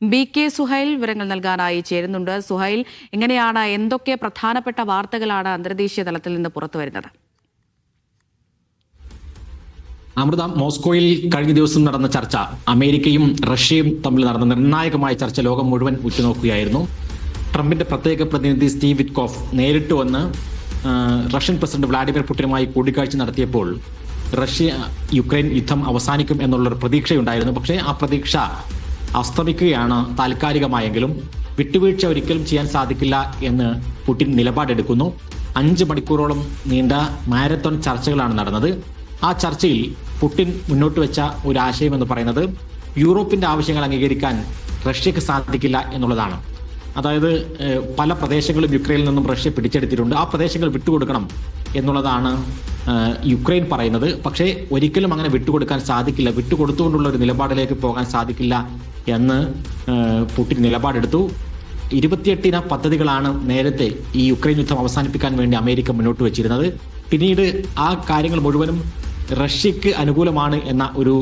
B K Suhail വിവരങ്ങൾ നൽകാനായി ചേരുന്നുണ്ട്. സുഹൈൽ എങ്ങനെയാണ് എന്തൊക്കെ പ്രധാനപ്പെട്ട വാർത്തകളാണ് അന്തർദേശീയ തലത്തിൽ നിന്ന് പുറത്തു വരുന്നത്? അമൃത മോസ്കോയിൽ കഴിഞ്ഞ ദിവസം നടന്ന ചർച്ച അമേരിക്കയും റഷ്യയും തമ്മിൽ നടന്ന നിർണായകമായ ചർച്ച ലോകം മുഴുവൻ ഉറ്റുനോക്കുകയായിരുന്നു. ട്രംപിന്റെ പ്രത്യേക പ്രതിനിധി സ്റ്റീവ് വിറ്റ്കോഫ് നേരിട്ട് വന്ന് റഷ്യൻ പ്രസിഡന്റ് വ്ളാഡിമിർ പുടിനുമായി കൂടിക്കാഴ്ച നടത്തിയപ്പോൾ റഷ്യ യുക്രൈൻ യുദ്ധം അവസാനിക്കും എന്നുള്ളൊരു പ്രതീക്ഷയുണ്ടായിരുന്നു. പക്ഷേ ആ പ്രതീക്ഷ അസ്തമിക്കുകയാണ് താൽക്കാലികമായെങ്കിലും വിട്ടുവീഴ്ച ഒരിക്കലും ചെയ്യാൻ സാധിക്കില്ല എന്ന് പുടിൻ നിലപാടെടുക്കുന്നു. അഞ്ച് മണിക്കൂറോളം നീണ്ട മാരത്തോൺ ചർച്ചകളാണ് നടന്നത്. ആ ചർച്ചയിൽ പുടിൻ മുന്നോട്ട് വെച്ച ഒരു ആശയം എന്ന് പറയുന്നത് യൂറോപ്പിന്റെ ആവശ്യങ്ങൾ അംഗീകരിക്കാൻ റഷ്യക്ക് സാധിക്കില്ല എന്നുള്ളതാണ്. അതായത് പല പ്രദേശങ്ങളും യുക്രൈനിൽ നിന്നും റഷ്യ പിടിച്ചെടുത്തിട്ടുണ്ട്. ആ പ്രദേശങ്ങൾ വിട്ടുകൊടുക്കണം എന്നുള്ളതാണ് യുക്രൈൻ പറയുന്നത്. പക്ഷേ ഒരിക്കലും അങ്ങനെ വിട്ടുകൊടുക്കാൻ സാധിക്കില്ല. വിട്ടുകൊടുത്തുകൊണ്ടുള്ള ഒരു നിലപാടിലേക്ക് പോകാൻ സാധിക്കില്ല എന്ന് പുടിൻ നിലപാടെടുത്തു. ഇരുപത്തിയെട്ടിന പദ്ധതികളാണ് നേരത്തെ ഈ യുക്രൈൻ യുദ്ധം അവസാനിപ്പിക്കാൻ വേണ്ടി അമേരിക്ക മുന്നോട്ട് വെച്ചിരുന്നത്. പിന്നീട് ആ കാര്യങ്ങൾ മുഴുവനും റഷ്യക്ക് അനുകൂലമാണ് എന്ന ഒരു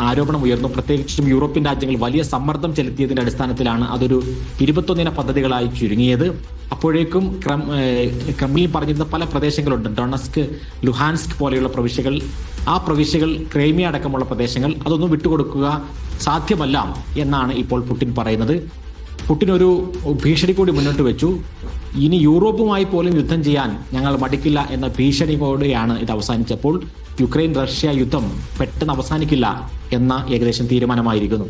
ആരോപണം ഉയർന്നു. പ്രത്യേകിച്ചും യൂറോപ്യൻ രാജ്യങ്ങൾ വലിയ സമ്മർദ്ദം ചെലുത്തിയതിന്റെ അടിസ്ഥാനത്തിലാണ് അതൊരു ഇരുപത്തൊന്നിന പദ്ധതികളായി ചുരുങ്ങിയത്. അപ്പോഴേക്കും ക്രം ക്രമിൽ പറഞ്ഞിരുന്ന പല പ്രദേശങ്ങളുണ്ട്. ഡൊണസ്ക് ലുഹാൻസ്ക് പോലെയുള്ള പ്രവിശ്യകൾ. ആ പ്രവിശ്യകൾ ക്രൈമിയ അടക്കമുള്ള പ്രദേശങ്ങൾ. അതൊന്നും വിട്ടുകൊടുക്കുക സാധ്യമല്ല എന്നാണ് ഇപ്പോൾ പുടിൻ പറയുന്നത്. പുടിൻ ഒരു ഭീഷണി കൂടി മുന്നോട്ട് വെച്ചു. ഇനി യൂറോപ്പുമായി പോലും യുദ്ധം ചെയ്യാൻ ഞങ്ങൾ മടിക്കില്ല എന്ന ഭീഷണിയോടെയാണ് ഇത് അവസാനിച്ചപ്പോൾ. യുക്രൈൻ റഷ്യ യുദ്ധം പെട്ടെന്ന് അവസാനിക്കില്ല എന്ന ഏകദേശം തീരുമാനമായിരിക്കുന്നു.